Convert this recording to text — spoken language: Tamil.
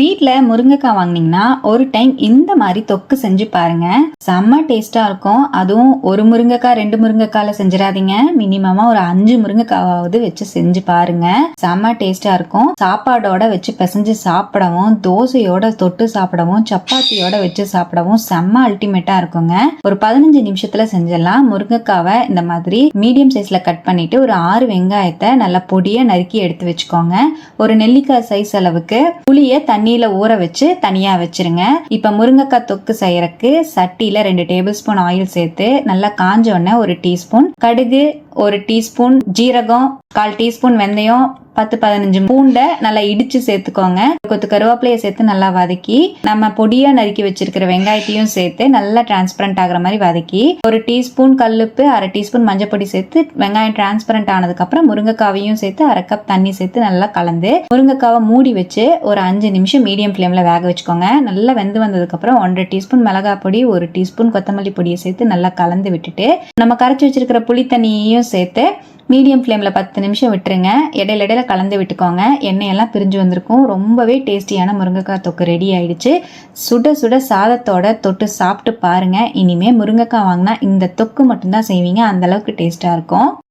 வீட்டில் முருங்கைக்காய் வாங்குனீங்கன்னா ஒரு டைம் இந்த மாதிரி தொக்கு செஞ்சு பாருங்க. செம்ம டேஸ்டா இருக்கும். அதுவும் ஒரு முருங்கைக்காய் ரெண்டு முருங்கைக்காயில செஞ்சிடாதீங்க. மினிமமா ஒரு அஞ்சு முருங்கைக்காவது வச்சு செஞ்சு பாருங்க. செம்ம டேஸ்டா இருக்கும். சாப்பாடோட வச்சு பிசைஞ்சு சாப்பிடவும் தோசையோட தொட்டு சாப்பிடவும் சப்பாத்தியோட வச்சு சாப்பிடவும் செம்ம அல்டிமேட்டா இருக்குங்க. ஒரு பதினஞ்சு நிமிஷத்துல செஞ்சிடலாம். முருங்கைக்காவை இந்த மாதிரி மீடியம் சைஸ்ல கட் பண்ணிட்டு ஒரு ஆறு வெங்காயத்தை நல்லா பொடியா நறுக்கி எடுத்து வச்சுக்கோங்க. ஒரு நெல்லிக்காய் சைஸ் அளவுக்கு புளிய தண்ணியில ஊற வச்சு தனியா வச்சிருங்க. இப்ப முருங்கைக்காய் தொக்கு செய்யறதுக்கு சட்டியில ரெண்டு டேபிள் ஸ்பூன் ஆயில் சேர்த்து நல்லா காஞ்ச உடனே ஒரு டீஸ்பூன் கடுகு ஒரு டீஸ்பூன் ஜீரகம் கால் டீஸ்பூன் வெந்தயம் பத்து பதினஞ்சு பூண்டை நல்லா இடிச்சு சேர்த்துக்கோங்க. கொத்து கருவேப்பிலையை சேர்த்து நல்லா வதக்கி நம்ம பொடியா நறுக்கி வச்சிருக்கிற வெங்காயத்தையும் சேர்த்து நல்லா டிரான்ஸ்பரண்ட் ஆகிற மாதிரி வதக்கி ஒரு டீஸ்பூன் கல்லுப்பு அரை டீஸ்பூன் மஞ்சப்பொடி சேர்த்து வெங்காயம் டிரான்ஸ்பரண்ட் ஆனதுக்கு அப்புறம் முருங்கைக்காவையும் சேர்த்து அரை கப் தண்ணி சேர்த்து நல்லா கலந்து முருங்கைக்காவை மூடி வச்சு ஒரு அஞ்சு நிமிஷம் மீடியம் ஃப்ளேம்ல வேக வச்சுக்கோங்க. நல்லா வெந்து வந்ததுக்கு அப்புறம் ஒன்றரை டீஸ்பூன் மிளகாய் பொடி ஒரு டீஸ்பூன் கொத்தமல்லி பொடியை சேர்த்து நல்லா கலந்து விட்டுட்டு நம்ம கரைச்சி வச்சிருக்கிற புளி தண்ணியையும் சேர்த்து மீடியம் ஃப்ளேமில் பத்து நிமிஷம் விட்டுருங்க. இடையில இடையில கலந்து விட்டுக்கோங்க. எண்ணெயெல்லாம் பிரிஞ்சு வந்திருக்கும். ரொம்பவே டேஸ்டியான முருங்கைக்காய் தொக்கு ரெடி ஆயிடுச்சு. சுட சுட சாதத்தோட தொட்டு சாப்பிட்டு பாருங்கள் இனிமே முருங்கைக்காய் வாங்கினா இந்த தொக்கு மட்டும்தான் செய்வீங்க. அந்த அளவுக்கு டேஸ்ட்டாக இருக்கும்.